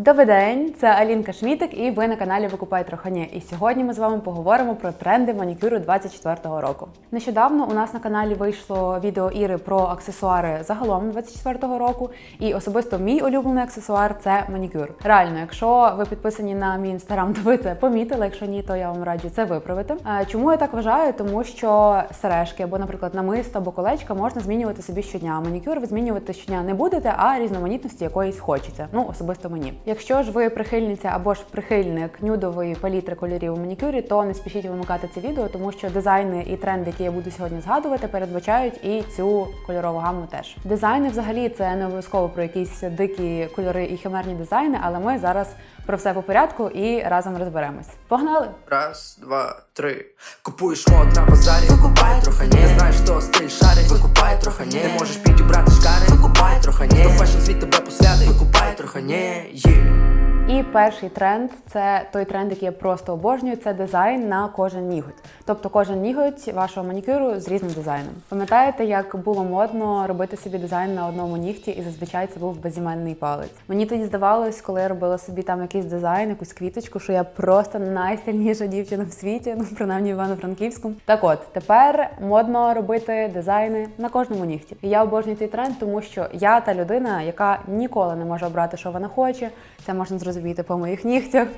Добрий день, це Алінка Шмітик, і ви на каналі Викупай Трохані. І сьогодні ми з вами поговоримо про тренди манікюру 24-го року. Нещодавно у нас на каналі вийшло відео Іри про аксесуари загалом 24-го року. І особисто мій улюблений аксесуар це манікюр. Реально, якщо ви підписані на мій інстаграм, то ви це помітили. Якщо ні, то я вам раджу це виправити. Чому я так вважаю? Тому що сережки або, наприклад, намисто або колечка можна змінювати собі щодня. А Манікюр ви змінювати щодня не будете, а різноманітності якоїсь хочеться. Ну особисто мені. Якщо ж ви прихильниця або ж прихильник нюдової палітри кольорів у манікюрі, то не спішіть вимикати це відео, тому що дизайни і тренди, які я буду сьогодні згадувати, передбачають і цю кольорову гаму теж. Дизайни взагалі це не обов'язково про якісь дикі кольори і химерні дизайни, але ми зараз про все по порядку і разом розберемось. Погнали! Раз, два, три. Купуєш мод на базарі, викупай трохи не знаєш, хто стиль шарить, викупай трохи не можеш підібрати шкари, викупай трохи не то фешн світ тебе посвятить, викупай трохи не є. І перший тренд це той тренд, який я просто обожнюю. Це дизайн на кожен ніготь. Тобто кожен ніготь вашого манікюру з різним дизайном. Пам'ятаєте, як було модно робити собі дизайн на одному нігті, і зазвичай це був безіменний палець. Мені тоді здавалось, коли я робила собі там якийсь дизайн, якусь квіточку, що я просто найстильніша дівчина в світі, ну принаймні в Івано-Франківську. Так от тепер модно робити дизайни на кожному нігті. І я обожнюю цей тренд, тому що я та людина, яка ніколи не може обрати, що вона хоче. Це можна зрозуміти по моїх нігтях.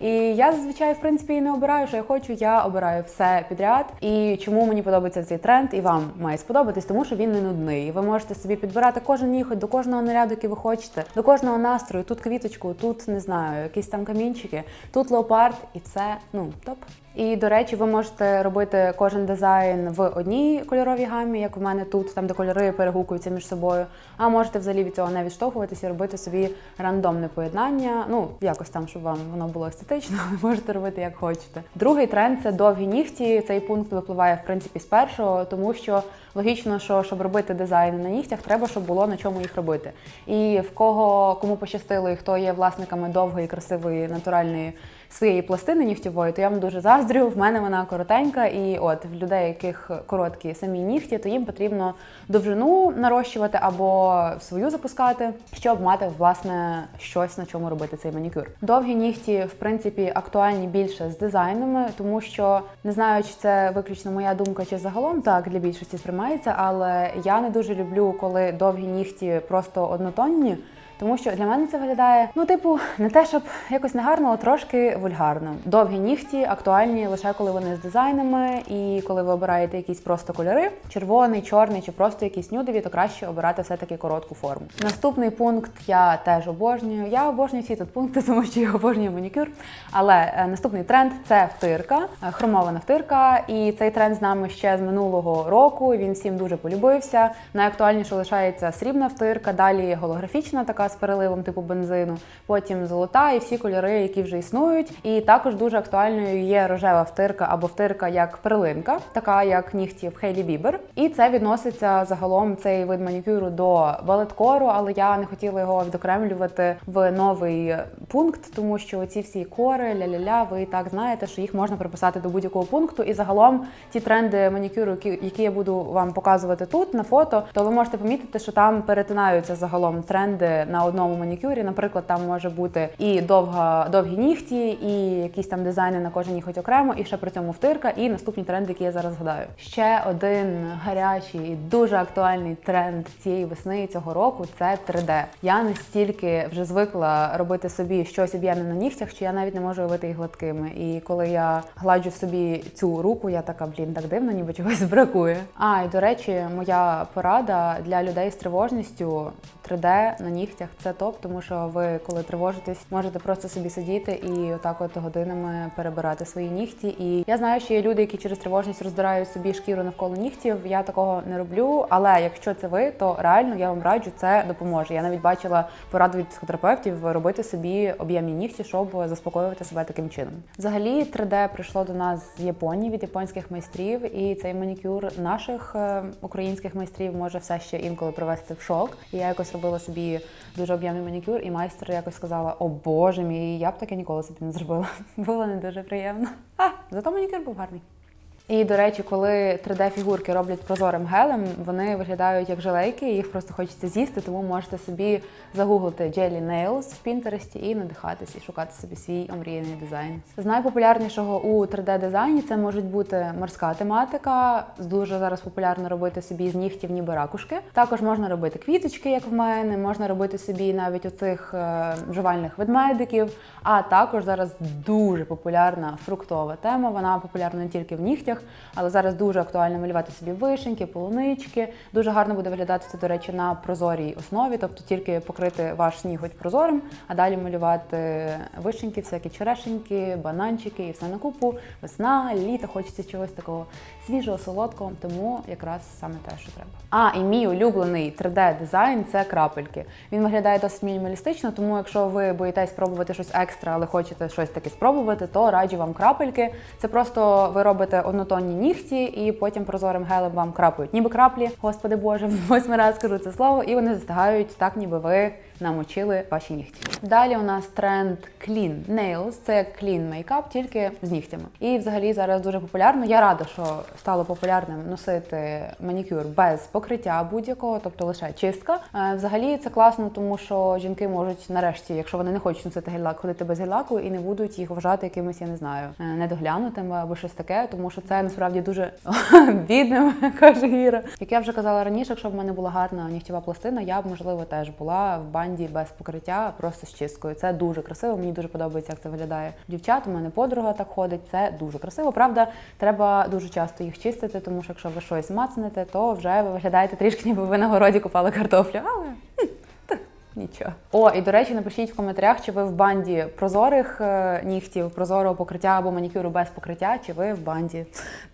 І я зазвичай, в принципі, і не обираю, що я хочу. Я обираю все підряд. І чому мені подобається цей тренд, і вам має сподобатись, тому що він не нудний. І Ви можете собі підбирати кожен ніготь до кожного наряду, який ви хочете, до кожного настрою. Тут квіточку, тут не знаю, якісь там камінчики, тут леопард, і це ну топ. І до речі, ви можете робити кожен дизайн в одній кольоровій гамі, як у мене тут, там де кольори перегукуються між собою. А можете взагалі від цього не відштовхуватися і робити собі рандомне поєднання. Ну якось там, щоб вам воно було естетично, ви можете робити як хочете. Другий тренд це довгі нігті. Цей пункт випливає в принципі з першого, тому що логічно, що щоб робити дизайни на нігтях, треба, щоб було на чому їх робити. І в кого кому пощастило, і хто є власниками довгої, красивої, натуральної своєї пластини нігтєвої, то я вам дуже заздрю. В мене вона коротенька, і от в людей, яких короткі самі нігті, то їм потрібно довжину нарощувати або свою запускати, щоб мати власне щось на чому робити цей манікюр. Довгі нігті, в принципі, актуальні більше з дизайнами, тому що не знаю, чи це виключно моя думка, чи загалом так для більшості сприймається, але я не дуже люблю, коли довгі нігті просто однотонні. Тому що для мене це виглядає, ну, типу, не те, щоб якось негарно, а трошки вульгарно. Довгі нігті актуальні лише коли вони з дизайнами, і коли ви обираєте якісь просто кольори, червоний, чорний чи просто якісь нюдові, то краще обирати все-таки коротку форму. Наступний пункт я теж обожнюю. Я обожнюю всі тут пункти, тому що я обожнюю манікюр. Але е, наступний тренд це втирка, е, хромована втирка. І цей тренд з нами ще з минулого року. Він всім дуже полюбився. Найактуальніше лишається срібна втирка, далі голографічна така з переливом типу бензину, потім золота і всі кольори, які вже існують. І також дуже актуальною є рожева втирка або втирка як перлинка, така як нігтів Хейлі Бібер. І це відноситься загалом цей вид манікюру до балеткору, але я не хотіла його відокремлювати в новий пункт, тому що ці всі кори, ля-ля-ля, ви так знаєте, що їх можна приписати до будь-якого пункту. І загалом ті тренди манікюру, які я буду вам показувати тут на фото, то ви можете помітити, що там перетинаються загалом тренди на одному манікюрі. Наприклад, там може бути і довга довгі нігті, і якісь там дизайни на кожен ніготь окремо, і ще при цьому втирка, і наступні тренди, які я зараз згадаю. Ще один гарячий і дуже актуальний тренд цієї весни і цього року це 3D. Я настільки вже звикла робити собі щось об'ємне на нігтях, що я навіть не можу уявити їх гладкими. І коли я гладжу собі цю руку, я така, блін, так дивно, ніби чогось бракує. А і до речі, моя порада для людей з тривожністю 3D на нігтях це топ, тому що ви, коли тривожитесь, можете просто собі сидіти і отак от годинами перебирати свої нігті. І я знаю, що є люди, які через тривожність роздирають собі шкіру навколо нігтів. Я такого не роблю. Але якщо це ви, то реально я вам раджу, це допоможе. Я навіть бачила пораду від психотерапевтів робити собі об'ємні нігті, щоб заспокоювати себе таким чином. Взагалі, 3D прийшло до нас з Японії від японських майстрів, і цей манікюр наших е, українських майстрів може все ще інколи привести в шок. І я якось робила собі дуже об'ємний манікюр, і майстер якось сказала: О боже мій, я б таке ніколи собі не зробила. Було не дуже приємно. А, зато манікюр був гарний. І до речі, коли 3D-фігурки роблять прозорим гелем, вони виглядають як желейки, їх просто хочеться з'їсти, тому можете собі загуглити Jelly Nails в Пінтересті і надихатись, і шукати собі свій омріяний дизайн. З найпопулярнішого у 3D-дизайні це можуть бути морська тематика. Дуже зараз популярно робити собі з нігтів ніби ракушки. Також можна робити квіточки, як в мене, можна робити собі навіть оцих е, жувальних ведмедиків. А також зараз дуже популярна фруктова тема. Вона популярна не тільки в нігтях, але зараз дуже актуально малювати собі вишеньки, полунички. Дуже гарно буде виглядати це, до речі, на прозорій основі, тобто тільки покрити ваш ніготь прозорим, а далі малювати вишеньки, всякі черешеньки, бананчики і все на купу. Весна, літо, хочеться чогось такого свіжого, солодкого, тому якраз саме те, що треба. А, і мій улюблений 3D-дизайн це крапельки. Він виглядає досить мінімалістично, тому якщо ви боїтесь спробувати щось екстра, але хочете щось таке спробувати, то раджу вам крапельки. Це просто ви робите однотонні нігті і потім прозорим гелем вам крапають. Ніби краплі, господи Боже, восьмий раз скажу це слово, і вони застигають так, ніби ви намочили ваші нігті. Далі у нас тренд Clean Nails. Це clean мейкап, тільки з нігтями. І взагалі зараз дуже популярно. Я рада, що стало популярним носити манікюр без покриття будь-якого, тобто лише чистка. Е, Взагалі це класно, тому що жінки можуть нарешті, якщо вони не хочуть носити гель-лак, ходити без гель-лаку і не будуть їх вважати якимось, я не знаю, е, недоглянутими або щось таке, тому що це насправді дуже бідним, каже Іра. Як я вже казала раніше, якщо в мене була гарна нігтєва пластина, я б можливо теж була в банді без покриття, просто з чисткою. Це дуже красиво. Мені дуже подобається, як це виглядає дівчат. У мене подруга так ходить. Це дуже красиво. Правда, треба дуже часто їх чистити, тому що якщо ви щось мацнете, то вже ви виглядаєте трішки, ніби ви на городі купали картоплю. Але Нічого. О, і до речі, напишіть в коментарях, чи ви в банді прозорих е, нігтів, прозорого покриття або манікюру без покриття, чи ви в банді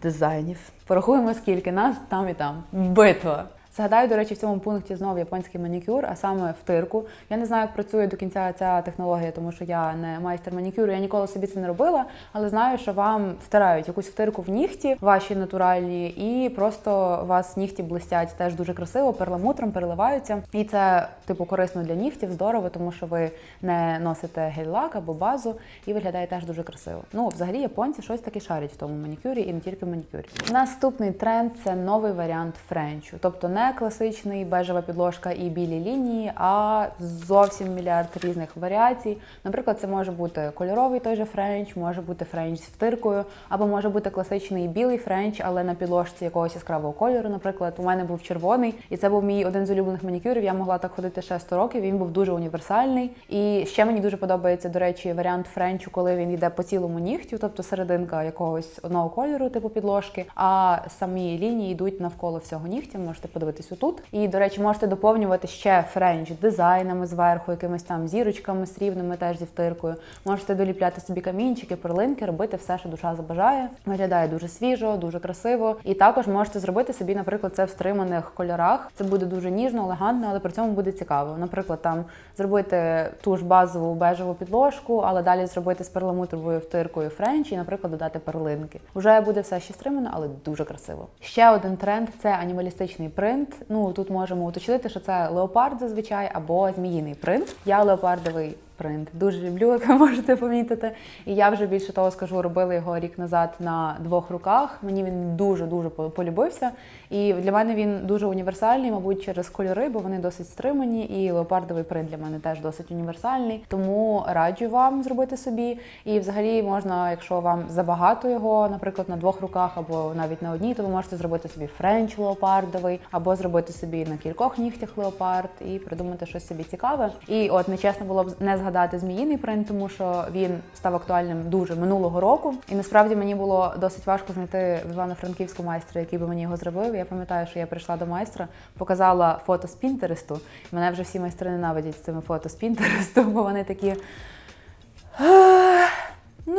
дизайнів. Порахуємо, скільки нас там і там. Битва. Згадаю, до речі, в цьому пункті знову японський манікюр, а саме втирку. Я не знаю, як працює до кінця ця технологія, тому що я не майстер манікюру, я ніколи собі це не робила, але знаю, що вам втирають якусь втирку в нігті, ваші натуральні, і просто у вас нігті блистять теж дуже красиво, перламутром переливаються. І це типу корисно для нігтів, здорово, тому що ви не носите гель-лак або базу, і виглядає теж дуже красиво. Ну, взагалі, японці щось таке шарять в тому манікюрі і не тільки в манікюрі. Наступний тренд це новий варіант френчу, тобто не класичний бежева підложка і білі лінії, а зовсім мільярд різних варіацій. Наприклад, це може бути кольоровий той же френч, може бути френч з втиркою, або може бути класичний білий френч, але на підложці якогось яскравого кольору. Наприклад, у мене був червоний, і це був мій один з улюблених манікюрів. Я могла так ходити ще 100 років. Він був дуже універсальний. І ще мені дуже подобається, до речі, варіант френчу, коли він йде по цілому нігтю, тобто серединка якогось одного кольору, типу підложки, а самі лінії йдуть навколо всього нігтя. Можете подивитись отут. І, до речі, можете доповнювати ще френч дизайнами зверху, якимись там зірочками срібними, теж зі втиркою. Можете доліпляти собі камінчики, перлинки, робити все, що душа забажає. Виглядає дуже свіжо, дуже красиво. І також можете зробити собі, наприклад, це в стриманих кольорах. Це буде дуже ніжно, елегантно, але при цьому буде цікаво. Наприклад, там зробити ту ж базову бежеву підложку, але далі зробити з перламутровою втиркою френч і, наприклад, додати перлинки. Уже буде все ще стримано, але дуже красиво. Ще один тренд це анімалістичний принт. Ну тут можемо уточнити, що це леопард зазвичай або зміїний принт. Я леопардовий принт дуже люблю, як ви можете помітити. І я вже більше того скажу, робила його рік назад на двох руках. Мені він дуже дуже полюбився. І для мене він дуже універсальний, мабуть, через кольори, бо вони досить стримані. І леопардовий принт для мене теж досить універсальний. Тому раджу вам зробити собі. І взагалі можна, якщо вам забагато його, наприклад, на двох руках або навіть на одній, то ви можете зробити собі френч леопардовий, або зробити собі на кількох нігтях леопард і придумати щось собі цікаве. І от нечесно було б не згадати зміїний принт, тому що він став актуальним дуже минулого року. І насправді мені було досить важко знайти в Івано-Франківську майстра, який би мені його зробив. Я пам'ятаю, що я прийшла до майстра, показала фото з Пінтересту. Мене вже всі майстри ненавидять з цими фото з Пінтересту, бо вони такі.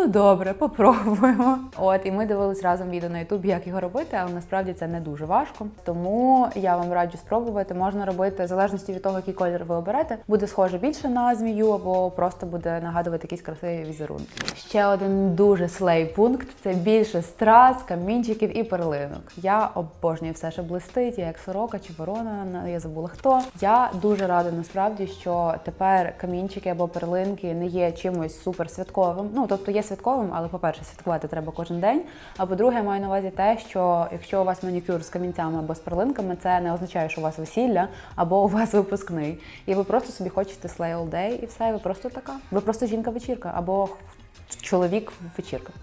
Ну добре, попробуємо. От і ми дивились разом відео на Ютубі, як його робити, але насправді це не дуже важко. Тому я вам раджу спробувати. Можна робити в залежності від того, який колір ви оберете. Буде схоже більше на змію, або просто буде нагадувати якісь красиві візерунки. Ще один дуже слей пункт це більше страз, камінчиків і перлинок. Я обожнюю все, що блистить, я як сорока чи ворона, я забула хто. Я дуже рада насправді, що тепер камінчики або перлинки не є чимось супер святковим. Ну тобто є святковим, але, по-перше, святкувати треба кожен день. А по-друге, я маю на увазі те, що якщо у вас манікюр з камінцями або з перлинками, це не означає, що у вас весілля або у вас випускний. І ви просто собі хочете slay all day, і все, і ви просто така. Ви просто жінка-вечірка або чоловік-вечірка.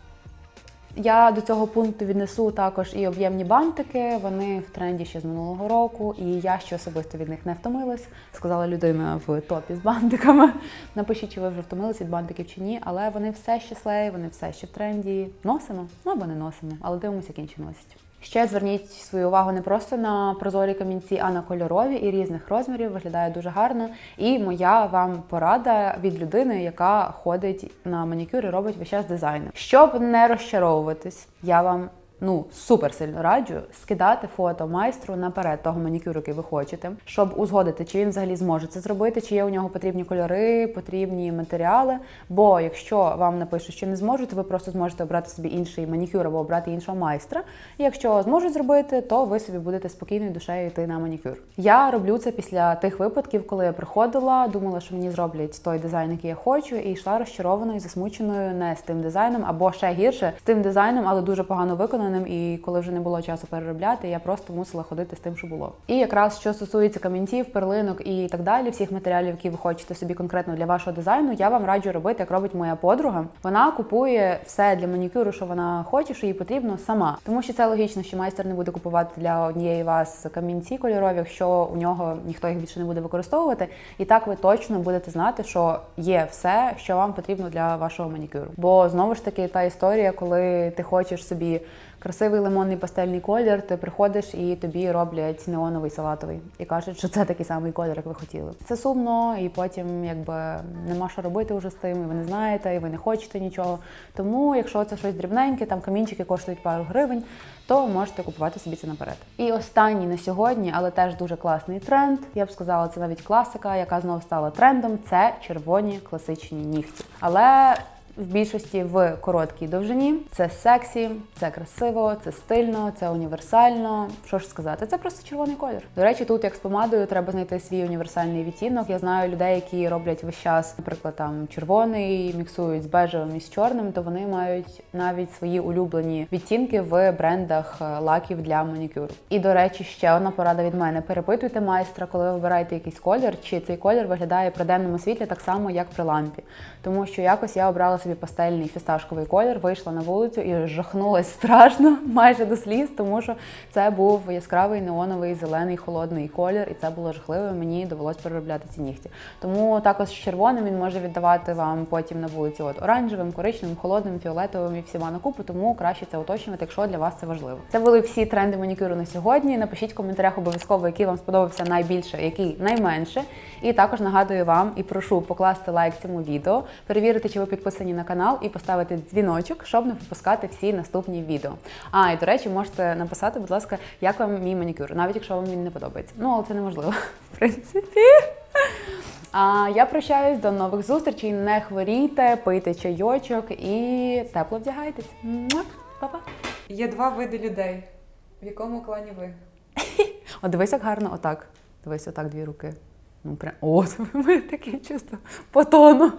Я до цього пункту віднесу також і об'ємні бантики. Вони в тренді ще з минулого року, і я ще особисто від них не втомилась. Сказала людина в топі з бантиками. Напишіть, чи ви вже втомились від бантиків чи ні, але вони все ще слей, вони все ще в тренді. Носимо, ну або не носимо, але дивимося, як інші носять. Ще зверніть свою увагу не просто на прозорі камінці, а на кольорові і різних розмірів. Виглядає дуже гарно. І моя вам порада від людини, яка ходить на манікюр і робить весь час дизайни. Щоб не розчаровуватись, я вам ну супер сильно раджу скидати фото майстру наперед того манікюру, який ви хочете, щоб узгодити, чи він взагалі зможе це зробити, чи є у нього потрібні кольори, потрібні матеріали. Бо якщо вам напишуть, що не зможуть, ви просто зможете обрати собі інший манікюр або обрати іншого майстра. І якщо зможуть зробити, то ви собі будете спокійною душею йти на манікюр. Я роблю це після тих випадків, коли я приходила, думала, що мені зроблять той дизайн, який я хочу, і йшла розчарованою, засмученою не з тим дизайном, або ще гірше з тим дизайном, але дуже погано виконаним. І коли вже не було часу переробляти, я просто мусила ходити з тим, що було. І якраз що стосується камінців, перлинок і так далі, всіх матеріалів, які ви хочете собі конкретно для вашого дизайну, я вам раджу робити, як робить моя подруга. Вона купує все для манікюру, що вона хоче, що їй потрібно сама. Тому що це логічно, що майстер не буде купувати для однієї вас камінці кольорові, якщо у нього ніхто їх більше не буде використовувати. І так ви точно будете знати, що є все, що вам потрібно для вашого манікюру. Бо знову ж таки та історія, коли ти хочеш собі. Красивий лимонний пастельний колір, ти приходиш і тобі роблять неоновий салатовий і кажуть, що це такий самий колір, як ви хотіли. Це сумно, і потім якби нема що робити вже з тим, і ви не знаєте, і ви не хочете нічого. Тому, якщо це щось дрібненьке, там камінчики коштують пару гривень, то можете купувати собі це наперед. І останній на сьогодні, але теж дуже класний тренд. Я б сказала, це навіть класика, яка знову стала трендом. Це червоні класичні нігті. Але в більшості в короткій довжині. Це сексі, це красиво, це стильно, це універсально. Що ж сказати, це просто червоний колір. До речі, тут як з помадою треба знайти свій універсальний відтінок. Я знаю людей, які роблять весь час, наприклад, там червоний, міксують з бежевим і з чорним, то вони мають навіть свої улюблені відтінки в брендах е, лаків для манікюру. І до речі, ще одна порада від мене: перепитуйте майстра, коли ви вибираєте якийсь колір, чи цей колір виглядає при денному світлі так само, як при лампі. Тому що якось я обрала собі пастельний фісташковий колір, вийшла на вулицю і жахнулась страшно майже до сліз, тому що це був яскравий неоновий зелений холодний колір, і це було жахливо. Мені довелось переробляти ці нігті. Тому також червоним він може віддавати вам потім на вулиці от оранжевим, коричневим, холодним, фіолетовим і всіма на купу, тому краще це уточнювати, якщо для вас це важливо. Це були всі тренди манікюру на сьогодні. Напишіть в коментарях обов'язково, який вам сподобався найбільше, який найменше. І також нагадую вам і прошу покласти лайк цьому відео, перевірити, чи ви підписані на канал, і поставити дзвіночок, щоб не пропускати всі наступні відео. А і до речі, можете написати, будь ласка, як вам мій манікюр, навіть якщо вам він не подобається. Ну але це неможливо, в принципі. А я прощаюсь до нових зустрічей. Не хворійте, пийте чайочок і тепло вдягайтесь. Па-па! Є два види людей. В якому клані ви? О, дивись, як гарно, отак. Дивись, отак дві руки. Ну, прям. О, ми таке чисто по тону.